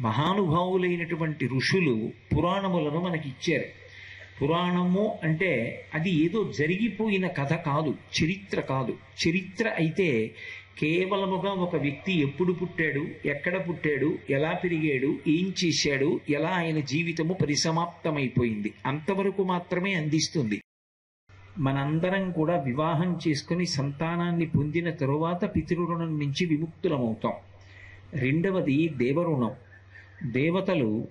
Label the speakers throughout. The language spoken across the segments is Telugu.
Speaker 1: మహానుభావులైనటువంటి ఋషులు పురాణములను మనకి ఇచ్చారు పురాణము అంటే అది ఏదో జరిగిపోయిన కథ కాదు చరిత్ర కాదు. చరిత్ర అయితే కేవలముగా ఒక వ్యక్తి ఎప్పుడు పుట్టాడు ఎక్కడ పుట్టాడు ఎలా పెరిగాడు ఏం చేశాడు ఎలా ఆయన జీవితము పరిసమాప్తమైపోయింది. అంతవరకు మాత్రమే అందిస్తుంది. మనందరం కూడా వివాహం చేసుకుని సంతానాన్ని పొందిన తరువాత పితృరుణం నుంచి విముక్తులమవుతాం. రెండవది దేవరుణం. దేవతలు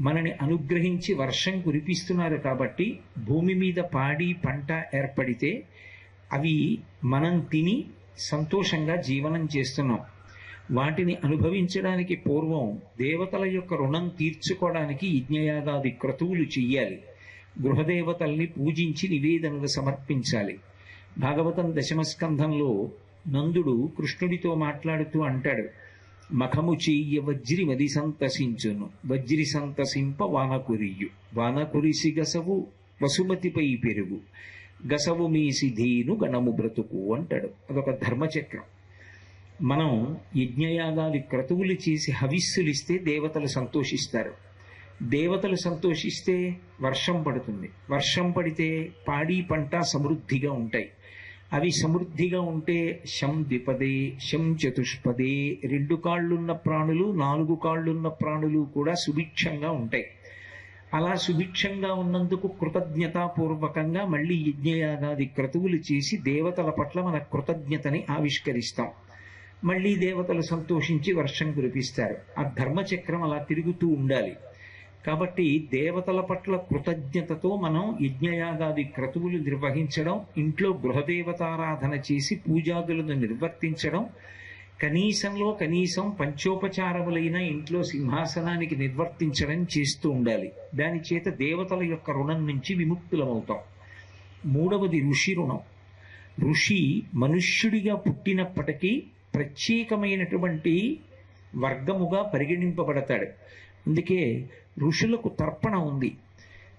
Speaker 1: మనని అనుగ్రహించి వర్షం కురిపిస్తున్నారు కాబట్టి భూమి మీద పాడి పంట ఏర్పడితే అవి మనం తిని సంతోషంగా జీవనం చేస్తున్నాం. వాటిని అనుభవించడానికి పూర్వం దేవతల యొక్క రుణం తీర్చుకోవడానికి యజ్ఞయాగాది క్రతువులు చెయ్యాలి. గృహదేవతల్ని పూజించి నివేదనలు సమర్పించాలి. భాగవతం దశమస్కంధంలో నందుడు కృష్ణుడితో మాట్లాడుతూ అంటాడు మఖము చెయ్య వజ్రి మది సంతసించును. వజ్రి సంతసింప వాన కురియు వాన కురిసి గసవు వసుమతిపై పెరుగు. గసవు మీసి ధీను గణము బ్రతుకు అంటాడు. అదొక ధర్మచక్రం. మనం యజ్ఞయాగాది క్రతువులు చేసి హవిస్సులు ఇస్తే దేవతలు సంతోషిస్తారు. దేవతలు సంతోషిస్తే వర్షం పడుతుంది. వర్షం పడితే పాడి పంట సమృద్ధిగా ఉంటాయి. అవి సమృద్ధిగా ఉంటే శం ద్విపదే శం చతుష్పదే రెండు కాళ్ళున్న ప్రాణులు నాలుగు కాళ్ళున్న ప్రాణులు కూడా సుభిక్షంగా ఉంటాయి. అలా సుభిక్షంగా ఉన్నందుకు కృతజ్ఞతాపూర్వకంగా మళ్ళీ యజ్ఞయాగాది క్రతువులు చేసి దేవతల పట్ల మన కృతజ్ఞతని ఆవిష్కరిస్తాం. మళ్ళీ దేవతలు సంతోషించి వర్షం కురిపిస్తారు. ఆ ధర్మచక్రం అలా తిరుగుతూ ఉండాలి. కాబట్టి దేవతల పట్ల కృతజ్ఞతతో మనం యజ్ఞయాగాది క్రతువులు నిర్వహించడం ఇంట్లో గృహదేవతారాధన చేసి పూజాదులను నిర్వర్తించడం కనీసంలో కనీసం పంచోపచారములైన ఇంట్లో సింహాసనానికి నిర్వర్తించడం చేస్తూ ఉండాలి. దాని చేత దేవతల యొక్క రుణం నుంచి విముక్తులమవుతాం. మూడవది ఋషి రుణం. ఋషి మనుష్యుడిగా పుట్టినప్పటికీ ప్రత్యేకమైనటువంటి వర్గముగా పరిగణింపబడతాడు. అందుకే ఋషులకు తర్పణ ఉంది.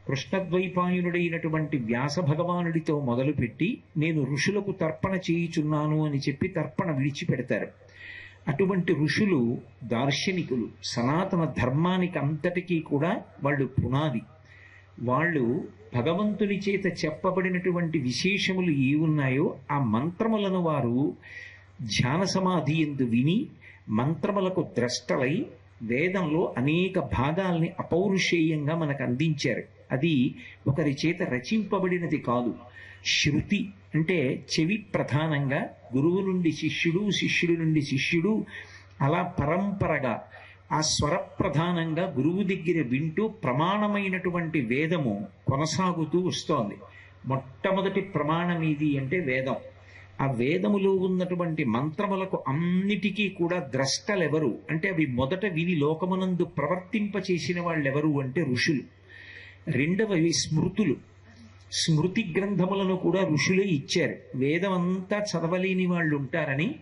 Speaker 1: కృష్ణద్వైపాయనుడైనటువంటి వ్యాస భగవానుడితో మొదలుపెట్టి నేను ఋషులకు తర్పణ చేయుచున్నాను అని చెప్పి తర్పణ విడిచిపెడతారు. అటువంటి ఋషులు దార్శనికులు సనాతన ధర్మానికి అంతటికీ కూడా వాళ్ళు పునాది. వాళ్ళు భగవంతుని చేత చెప్పబడినటువంటి విశేషములు ఏ ఉన్నాయో ఆ మంత్రములను వారు ధ్యాన సమాధి ఎందు విని మంత్రములకు ద్రష్టలై వేదంలో అనేక భాగాల్ని అపౌరుషేయంగా మనకు అందించారు. అది ఒకరి చేత రచింపబడినది కాదు. శృతి అంటే చెవి ప్రధానంగా గురువు నుండి శిష్యుడు శిష్యుడు నుండి శిష్యుడు అలా పరంపరగా ఆ స్వర ప్రధానంగా గురువు దగ్గర వింటూ ప్రమాణమైనటువంటి వేదము కొనసాగుతూ వస్తోంది. మొట్టమొదటి ప్రమాణం ఇది అంటే వేదం. ఆ వేదములో ఉన్నటువంటి మంత్రములకు అన్నిటికీ కూడా ద్రష్టలెవరు? అంటే అవి మొదట విని లోకమునందు ప్రవర్తింపచేసిన వాళ్ళెవరు అంటే ఋషులు. రెండవవి స్మృతులు. స్మృతి గ్రంథములను కూడా ఋషులే ఇచ్చారు. వేదమంతా చదవలేని వాళ్ళు ఉంటారని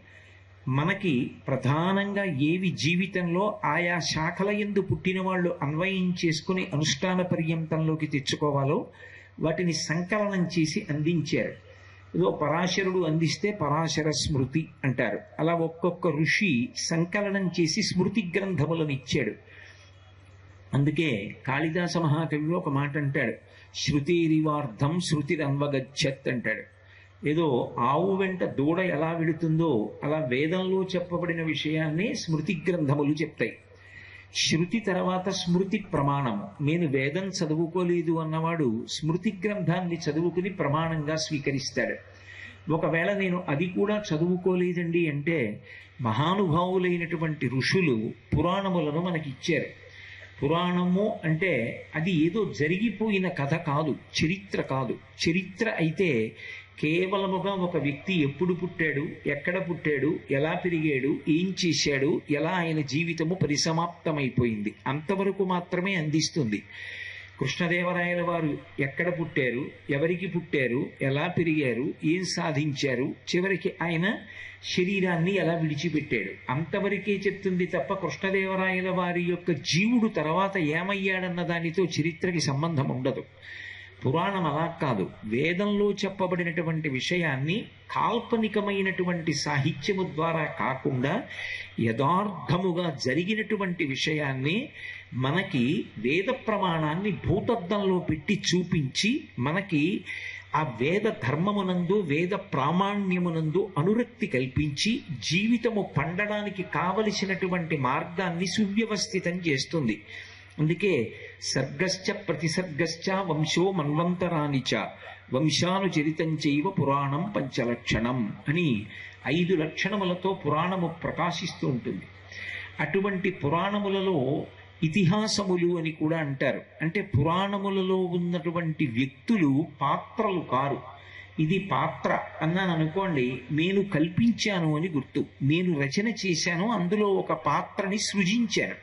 Speaker 1: మనకి ప్రధానంగా ఏవి జీవితంలో ఆయా శాఖల ఎందు పుట్టిన వాళ్ళు అన్వయం చేసుకుని అనుష్ఠాన పర్యంతంలోకి తెచ్చుకోవాలో వాటిని సంకలనం చేసి అందించారు. ఏదో పరాశరుడు అందిస్తే పరాశర స్మృతి అంటారు. అలా ఒక్కొక్క ఋషి సంకలనం చేసి స్మృతి గ్రంథములను ఇచ్చాడు. అందుకే కాళిదాస మహాకవి ఒక మాట అంటాడు. శృతిరివార్థం శృతిరన్వగచ్చత్ అంటాడు. ఏదో ఆవు వెంట దూడ ఎలా వెళుతుందో అలా వేదంలో చెప్పబడిన విషయాన్ని స్మృతి గ్రంథములు చెప్తాయి. శృతి తర్వాత స్మృతి ప్రమాణము నేను వేదం చదువుకోలేదు అన్నవాడు స్మృతి గ్రంథాన్ని చదువుకుని ప్రమాణంగా స్వీకరిస్తాడు. ఒకవేళ నేను అది కూడా చదువుకోలేదండి అంటే మహానుభావులైనటువంటి ఋషులు పురాణములను మనకి ఇచ్చారు పురాణము అంటే అది ఏదో జరిగిపోయిన కథ కాదు చరిత్ర కాదు. చరిత్ర అయితే కేవలముగా ఒక వ్యక్తి ఎప్పుడు పుట్టాడు ఎక్కడ పుట్టాడు ఎలా పెరిగాడు ఏం చేశాడు ఎలా ఆయన జీవితము పరిసమాప్తమైపోయింది. అంతవరకు మాత్రమే అందిస్తుంది. కృష్ణదేవరాయల వారు ఎక్కడ పుట్టారు ఎవరికి పుట్టారు ఎలా పెరిగారు ఏం సాధించారు చివరికి ఆయన శరీరాన్ని ఎలా విడిచిపెట్టాడు. అంతవరకే చెప్తుంది తప్ప కృష్ణదేవరాయల వారి యొక్క జీవుడు తర్వాత ఏమయ్యాడన్న దానితో చరిత్రకి సంబంధం ఉండదు. పురాణం అలా కాదు వేదంలో చెప్పబడినటువంటి విషయాన్ని కాల్పనికమైనటువంటి సాహిత్యము ద్వారా కాకుండా యథార్థముగా జరిగినటువంటి విషయాన్ని మనకి వేద ప్రమాణాన్ని భూతద్దంలో పెట్టి చూపించి మనకి ఆ వేద ధర్మమునందు వేద ప్రామాణ్యమునందు అనురక్తి కల్పించి జీవితము పండడానికి కావలసినటువంటి మార్గాన్ని సువ్యవస్థితం చేస్తుంది. అందుకే సర్గశ్చ ప్రతిసర్గశ్చ వంశో మన్వంతరాని చ వంశానుచరితం చైవ పురాణం పంచలక్షణం అని ఐదు లక్షణములతో పురాణము ప్రకాశిస్తూ ఉంటుంది. అటువంటి పురాణములలో ఇతిహాసములు అని కూడా అంటారు. అంటే పురాణములలో ఉన్నటువంటి వ్యక్తులు పాత్రలు కారు. ఇది పాత్ర అన్నాను అనుకోండి నేను కల్పించాను అని గుర్తు. నేను రచన చేశాను అందులో ఒక పాత్రని సృజించాను.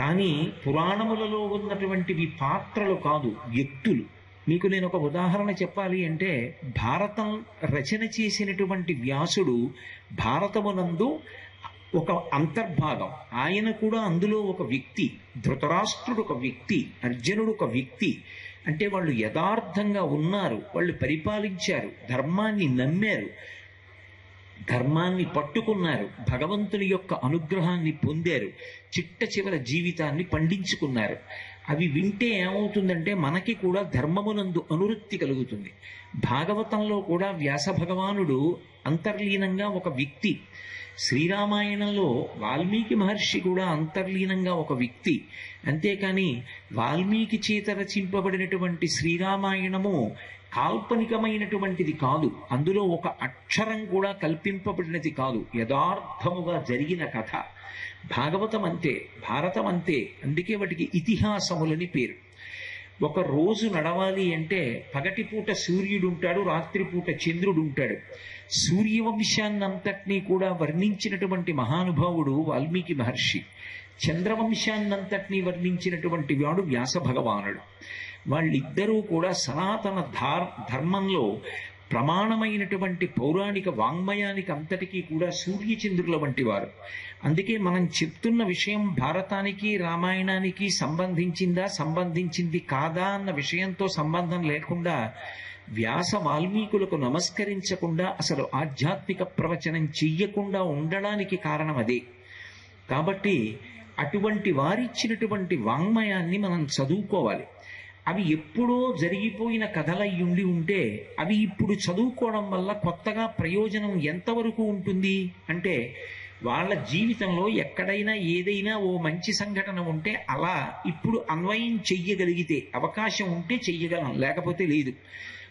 Speaker 1: కానీ పురాణములలో ఉన్నటువంటివి పాత్రలు కాదు వ్యక్తులు మీకు నేను ఒక ఉదాహరణ చెప్పాలి అంటే భారతం రచన చేసినటువంటి వ్యాసుడు భారతమునందు ఒక అంతర్భాగం. ఆయన కూడా అందులో ఒక వ్యక్తి ధృతరాష్ట్రుడు ఒక వ్యక్తి అర్జునుడు ఒక వ్యక్తి. అంటే వాళ్ళు యథార్థంగా ఉన్నారు వాళ్ళు పరిపాలించారు ధర్మాన్ని నమ్మారు. ధర్మాన్ని పట్టుకున్నారు. భగవంతుని యొక్క అనుగ్రహాన్ని పొందారు. చిట్ట చివర జీవితాన్ని పండించుకున్నారు. అవి వింటే ఏమవుతుందంటే మనకి కూడా ధర్మమునందు అనురక్తి కలుగుతుంది. భాగవతంలో కూడా వ్యాస భగవానుడు అంతర్లీనంగా ఒక వ్యక్తి. శ్రీరామాయణంలో వాల్మీకి మహర్షి కూడా అంతర్లీనంగా ఒక వ్యక్తి. అంతేకాని వాల్మీకి చేత రచింపబడినటువంటి శ్రీరామాయణము కాల్పనికమైనటువంటిది కాదు. అందులో ఒక అక్షరం కూడా కల్పింపబడినది కాదు. యథార్థముగా జరిగిన కథ. భాగవతం అంతే భారతం అంతే అందుకే వాటికి ఇతిహాసములని పేరు. ఒక రోజు నడవాలి అంటే పగటిపూట సూర్యుడు ఉంటాడు రాత్రిపూట చంద్రుడు ఉంటాడు సూర్యవంశాన్నంతటినీ కూడా వర్ణించినటువంటి మహానుభావుడు వాల్మీకి మహర్షి. చంద్రవంశాన్నంతటినీ వర్ణించినటువంటి వాడు వ్యాస భగవానుడు. వాళ్ళిద్దరూ కూడా సనాతన ధార్ ధర్మంలో ప్రమాణమైనటువంటి పౌరాణిక వాంగ్మయానికి అంతటికీ కూడా సూర్యచంద్రుల వంటి వారు. అందుకే మనం చెప్తున్న విషయం భారతానికి రామాయణానికి సంబంధించిందా సంబంధించింది కాదా అన్న విషయంతో సంబంధం లేకుండా వ్యాస వాల్మీకులకు నమస్కరించకుండా అసలు ఆధ్యాత్మిక ప్రవచనం చెయ్యకుండా ఉండడానికి కారణం అదే. కాబట్టి అటువంటి వారిచ్చినటువంటి వాంగ్మయాన్ని మనం చదువుకోవాలి. అవి ఎప్పుడో జరిగిపోయిన కథలై ఉండి ఉంటే అవి ఇప్పుడు చదువుకోవడం వల్ల కొత్తగా ప్రయోజనం ఎంతవరకు ఉంటుంది? అంటే వాళ్ళ జీవితంలో ఎక్కడైనా ఏదైనా ఓ మంచి సంఘటన ఉంటే అలా ఇప్పుడు అన్వయం చెయ్యగలిగితే అవకాశం ఉంటే చెయ్యగలం లేకపోతే లేదు.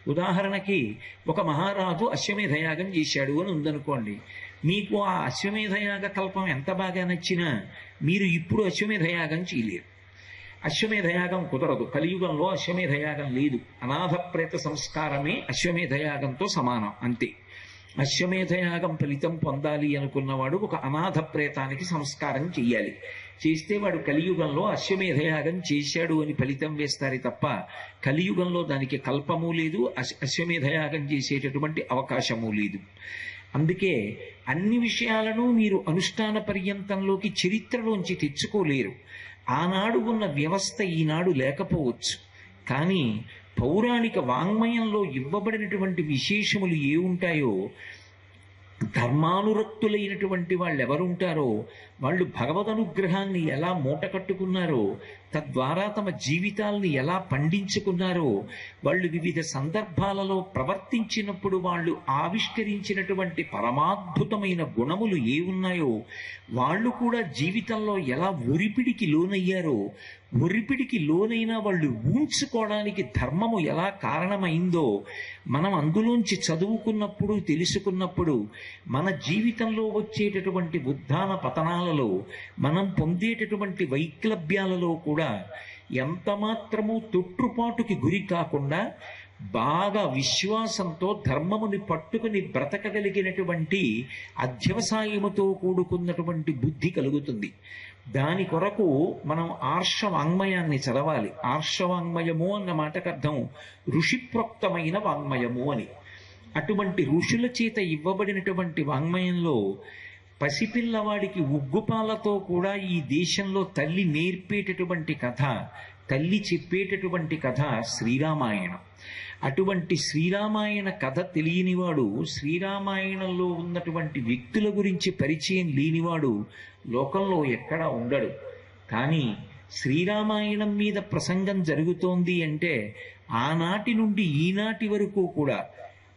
Speaker 1: ఉదాహరణకి ఒక మహారాజు అశ్వమేధయాగం చేశాడు అని ఉందనుకోండి. మీకు ఆ అశ్వమేధయాగ కల్పం ఎంత బాగా నచ్చినా మీరు ఇప్పుడు అశ్వమేధయాగం చేయలేరు. అశ్వమేధయాగం కుదరదు. కలియుగంలో అశ్వమేధయాగం లేదు. అనాథ ప్రేత సంస్కారమే అశ్వమేధయాగంతో సమానం. అంతే. అశ్వమేధయాగం ఫలితం పొందాలి అనుకున్నవాడు ఒక అనాథ ప్రేతానికి సంస్కారం చెయ్యాలి. చేస్తే వాడు కలియుగంలో అశ్వమేధయాగం చేశాడు అని ఫలితం వేస్తారు తప్ప కలియుగంలో దానికి కల్పము లేదు అశ్- అశ్వమేధయాగం చేసేటటువంటి అవకాశము లేదు. అందుకే అన్ని విషయాలను మీరు అనుష్ఠాన పర్యంతంలోకి చరిత్రలోంచి తెచ్చుకోలేరు. ఆనాడు ఉన్న వ్యవస్థ ఈనాడు లేకపోవచ్చు. కానీ పౌరాణిక వాంగ్మయంలో ఇవ్వబడినటువంటి విశేషములు ఏ ఉంటాయో ధర్మానురక్తులైనటువంటి వాళ్ళు ఎవరుంటారో వాళ్ళు భగవద్ అనుగ్రహాన్ని ఎలా మూట కట్టుకున్నారో తద్వారా తమ జీవితాల్ని ఎలా పండించుకున్నారో వాళ్ళు వివిధ సందర్భాలలో ప్రవర్తించినప్పుడు వాళ్ళు ఆవిష్కరించినటువంటి పరమాద్భుతమైన గుణములు ఏ ఉన్నాయో వాళ్ళు కూడా జీవితంలో ఎలా ఒరిపిడికి లోనయ్యారో ఒరిపిడికి లోనైనా వాళ్ళు ఊంచుకోవడానికి ధర్మము ఎలా కారణమైందో మనం అందులోంచి చదువుకున్నప్పుడు తెలుసుకున్నప్పుడు మన జీవితంలో వచ్చేటటువంటి ఉద్ధాన పతనాలలో మనం పొందేటటువంటి వైక్లభ్యాలలో కూడా ఎంత మాత్రము తొట్టుపాటుకి గురి కాకుండా బాగా విశ్వాసంతో ధర్మముని పట్టుకుని బ్రతకగలిగినటువంటి అధ్యవసాయముతో కూడుకున్నటువంటి బుద్ధి కలుగుతుంది. దాని కొరకు మనం ఆర్షవాంగ్మయాన్ని చదవాలి. ఆర్షవాంగ్మయము అన్న మాటకు అర్థం ఋషిప్రోక్తమైన వాంగ్మయము అని. అటువంటి ఋషుల చేత ఇవ్వబడినటువంటి వాంగ్మయంలో పసిపిల్లవాడికి ఉగ్గుపాలతో కూడా ఈ దేశంలో తల్లి నేర్పేటటువంటి కథ తల్లి చెప్పేటటువంటి కథ శ్రీరామాయణం. అటువంటి శ్రీరామాయణ కథ తెలియనివాడు శ్రీరామాయణంలో ఉన్నటువంటి వ్యక్తుల గురించి పరిచయం లేనివాడు లోకంలో ఎక్కడా ఉండడు. కానీ శ్రీరామాయణం మీద ప్రసంగం జరుగుతోంది అంటే ఆనాటి నుండి ఈనాటి వరకు కూడా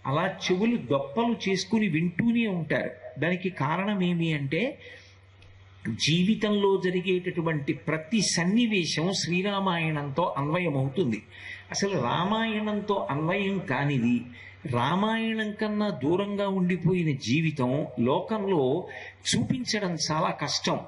Speaker 1: అలా చెవులు దొప్పలు చేసుకుని వింటూనే ఉంటారు. దానికి కారణం ఏమి అంటే జీవితంలో జరిగేటటువంటి ప్రతి సన్నివేశం శ్రీరామాయణంతో అన్వయమవుతుంది. అసలు రామాయణంతో అన్వయం కానిది రామాయణం కన్నా దూరంగా ఉండిపోయిన జీవితం లోకంలో చూపించడం చాలా కష్టం.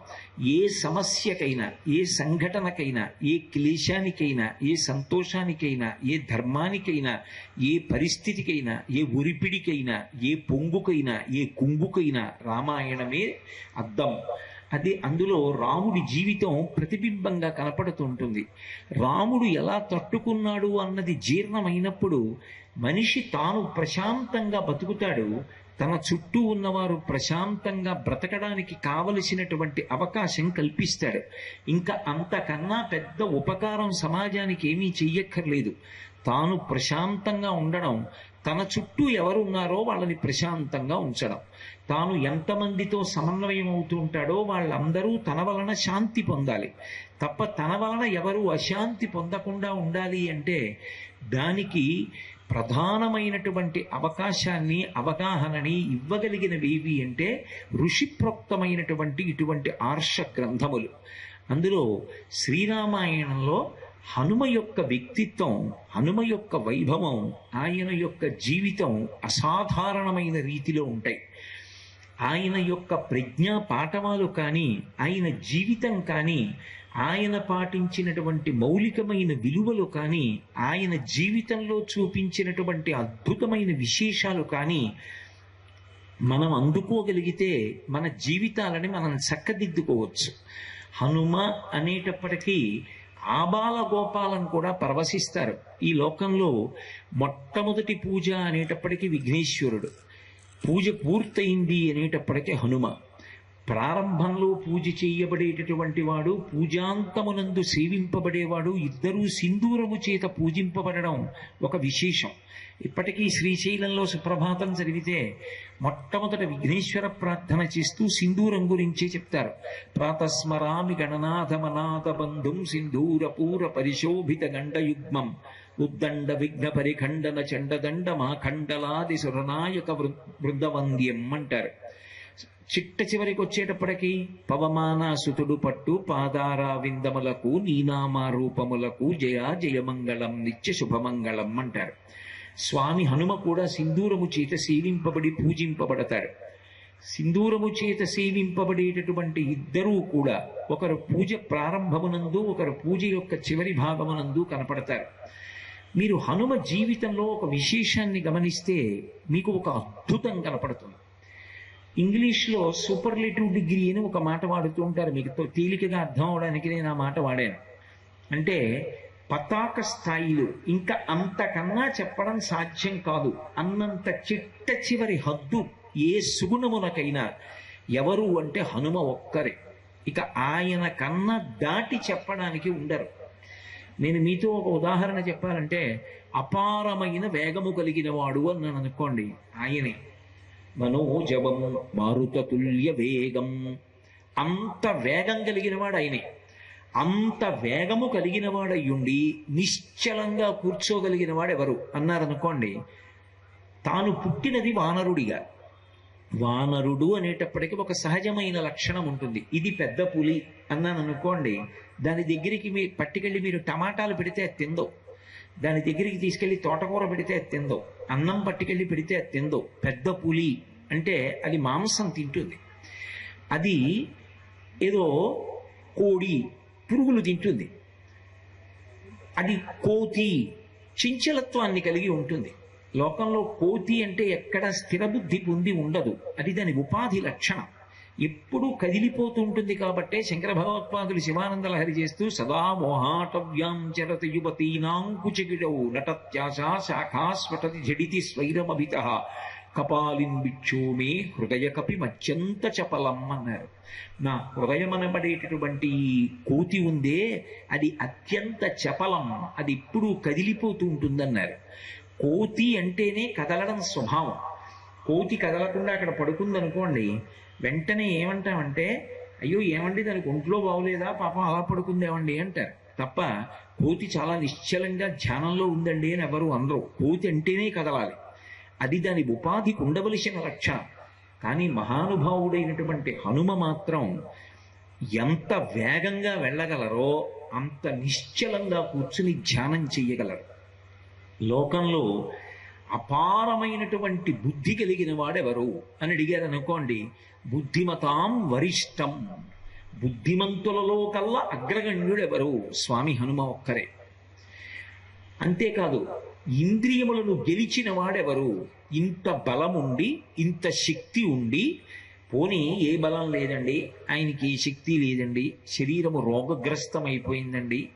Speaker 1: ఏ సమస్యకైనా ఏ సంఘటనకైనా ఏ క్లేశానికైనా ఏ సంతోషానికైనా ఏ ధర్మానికైనా ఏ పరిస్థితికైనా ఏ ఉరిపిడికైనా ఏ పొంగుకైనా ఏ కుంగుకైనా రామాయణమే అద్దం. అది అందులో రాముడి జీవితం ప్రతిబింబంగా కనపడుతుంటుంది. రాముడు ఎలా తట్టుకున్నాడు అన్నది జీర్ణమైనప్పుడు మనిషి తాను ప్రశాంతంగా బతుకుతాడు. తన చుట్టూ ఉన్నవారు ప్రశాంతంగా బ్రతకడానికి కావలసినటువంటి అవకాశం కల్పిస్తాడు. ఇంకా అంతకన్నా పెద్ద ఉపకారం సమాజానికి ఏమీ చెయ్యక్కర్లేదు. తాను ప్రశాంతంగా ఉండడం తన చుట్టూ ఎవరు ఉన్నారో వాళ్ళని ప్రశాంతంగా ఉంచడం. తాను ఎంతమందితో సమన్వయం అవుతుంటాడో వాళ్ళందరూ తన వలన శాంతి పొందాలి. తప్ప తన వలన ఎవరు అశాంతి పొందకుండా ఉండాలి అంటే దానికి ప్రధానమైనటువంటి అవకాశాన్ని అవగాహనని ఇవ్వగలిగినవి ఏవి అంటే ఋషిప్రోక్తమైనటువంటి ఇటువంటి ఆర్ష గ్రంథములు. అందులో శ్రీరామాయణంలో హనుమ యొక్క వ్యక్తిత్వం హనుమ యొక్క వైభవం ఆయన యొక్క జీవితం అసాధారణమైన రీతిలో ఉంటాయి. ఆయన యొక్క ప్రజ్ఞా పాఠవాలు కానీ ఆయన జీవితం కానీ ఆయన పాటించినటువంటి మౌలికమైన విలువలు కానీ ఆయన జీవితంలో చూపించినటువంటి అద్భుతమైన విశేషాలు కానీ మనం అందుకోగలిగితే మన జీవితాలని మనం చక్కదిద్దుకోవచ్చు. హనుమ అనేటప్పటికీ ఆబాల గోపాలను కూడా పరవశిస్తారు. ఈ లోకంలో మొట్టమొదటి పూజ అనేటప్పటికీ విఘ్నేశ్వరుడు. పూజ పూర్తయింది అనేటప్పటికీ హనుమ. ప్రారంభంలో పూజ చేయబడేటటువంటి వాడు పూజాంతమునందు సేవింపబడేవాడు ఇద్దరూ సింధూరము చేత పూజింపబడడం ఒక విశేషం. ఇప్పటికీ శ్రీశైలంలో సుప్రభాతం జరిగితే మొట్టమొదట విఘ్నేశ్వర ప్రార్థన చేస్తూ సింధూరం గురించే చెప్తారు. ప్రాతస్మరామి గణనాథమనాథ బంధుం సింధూర పూర పరిశోభిత గండయుగ్మం ఉద్దండ విఘ్న పరిఖండన చండదండ మాఖండలాది సురనాయక వృద్ధవంద్యం అంటారు. చిట్ట చివరికి వచ్చేటప్పటికి పవమానాసుతుడు పట్టు పాదారా విందములకు నీనామారూపములకు జయ జయమంగళం నిత్య శుభమంగళం అంటారు. స్వామి హనుమ కూడా సింధూరము చేత సేవింపబడి పూజింపబడతారు. సింధూరము చేత సేవింపబడేటటువంటి ఇద్దరూ కూడా ఒకరు పూజ ప్రారంభమునందు ఒకరు పూజ యొక్క చివరి భాగమునందు కనపడతారు. మీరు హనుమ జీవితంలో ఒక విశేషాన్ని గమనిస్తే మీకు ఒక అద్భుతం కనపడుతుంది. ఇంగ్లీష్లో సూపర్లేటివ్ డిగ్రీ అని ఒక మాట వాడుతూ ఉంటారు. మీకు తేలికగా అర్థం అవడానికి నేను ఆ మాట వాడాను. అంటే పతాక స్థాయిలో ఇంకా అంతకన్నా చెప్పడం సాధ్యం కాదు. అన్నంత చిట్ట చివరి హద్దు ఏ సుగుణమునకైనా ఎవరు అంటే హనుమ ఒక్కరే. ఇక ఆయన కన్నా దాటి చెప్పడానికి ఉండరు. నేను మీతో ఒక ఉదాహరణ చెప్పాలంటే అపారమైన వేగము కలిగిన వాడు అని అనుకోండి. ఆయనే. మనోజవం మారుతతుల్య వేగం అంత వేగం కలిగినవాడు ఆయనే అంత వేగము కలిగినవాడయ్యుండి నిశ్చలంగా కూర్చోగలిగిన వాడు ఎవరు అన్నారనుకోండి తాను పుట్టినది వానరుడిగా. వానరుడు అనేటప్పటికీ ఒక సహజమైన లక్షణం ఉంటుంది. ఇది పెద్ద పులి అన్నాను అనుకోండి దాని దగ్గరికి మీ పట్టుకెళ్ళి మీరు టమాటాలు పెడితే అది తిందో? దాని దగ్గరికి తీసుకెళ్ళి తోటకూర పెడితే అది తిందో. అన్నం పట్టుకెళ్ళి పెడితే అది తిందో. పెద్ద పులి అంటే అది మాంసం తింటుంది. అది ఏదో కోడి పురుగులు తింటుంది. అది కోతి చించలత్వాన్ని కలిగి ఉంటుంది. లోకంలో కోతి అంటే ఎక్కడ స్థిరబుద్ధి పొంది ఉండదు. అది దాని ఉపాధి లక్షణం. ఎప్పుడూ కదిలిపోతూ ఉంటుంది కాబట్టే శంకర భగవత్పాదులు శివానంద లహరి చేస్తూ సదా మోహాటవ్యాం చరత యువతీనాం కుచగిడౌ శాఖా స్వటతి జడితి స్వైరమభిత. కపాలిన్ బిక్షోమే హృదయ కపి మత్యంత చపలం అన్నారు. నా హృదయం అనబడేటటువంటి కోతి ఉందే అది అత్యంత చపలం అది ఇప్పుడు కదిలిపోతూ ఉంటుందన్నారు. కోతి అంటేనే కదలడం స్వభావం. కోతి కదలకుండా అక్కడ పడుకుందనుకోండి వెంటనే ఏమంటామంటే అయ్యో ఏమండి దానికి ఒంట్లో బాగోలేదా? పాపం అలా పడుకుందేమండి అంటారు. తప్ప కోతి చాలా నిశ్చలంగా ధ్యానంలో ఉందండి అని ఎవరు అందరూ కోతి అంటేనే కదలాలి. అది దాని ఉపాధికి ఉండవలసిన లక్షణం కానీ మహానుభావుడైనటువంటి హనుమ మాత్రం ఎంత వేగంగా వెళ్ళగలరో అంత నిశ్చలంగా కూర్చుని ధ్యానం చెయ్యగలరు. లోకంలో అపారమైనటువంటి బుద్ధి కలిగిన వాడెవరు? అని అడిగారు అనుకోండి బుద్ధిమతాం వరిష్టం. బుద్ధిమంతులలో కల్లా అగ్రగణ్యుడెవరు? స్వామి హనుమ ఒక్కరే. అంతేకాదు ఇంద్రియములను గెలిచిన వాడెవరు? ఇంత బలముండి ఇంత శక్తి ఉండి పోనీ ఏ బలం లేదండి? ఆయనకి ఏ శక్తి లేదండి? శరీరము రోగగ్రస్తమైపోయిందండి.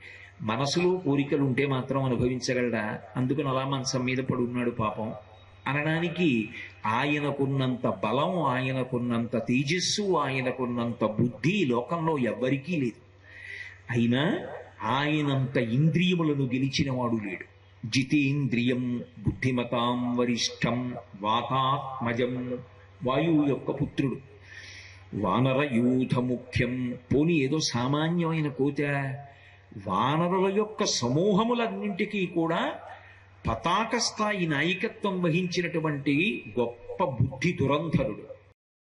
Speaker 1: మనసులో కోరికలు ఉంటే మాత్రం అనుభవించగలడా? అందుకని అలా మనసం మీద పడున్నాడు పాపం. అనడానికి ఆయనకున్నంత బలం ఆయనకున్నంత తేజస్సు ఆయనకున్నంత బుద్ధి లోకంలో ఎవ్వరికీ లేదు. అయినా ఆయనంత ఇంద్రియములను గెలిచిన వాడు లేడు. జితేంద్రియం బుద్ధిమతాం వరిష్టం వాతాత్మజం వాయువు యొక్క పుత్రుడు. వానర యూధ ముఖ్యం పోని ఏదో సామాన్యమైన కోత? వానరుల యొక్క సమూహములన్నింటికీ కూడా పతాక స్థాయి నాయకత్వం వహించినటువంటి గొప్ప బుద్ధి దురంధరుడు.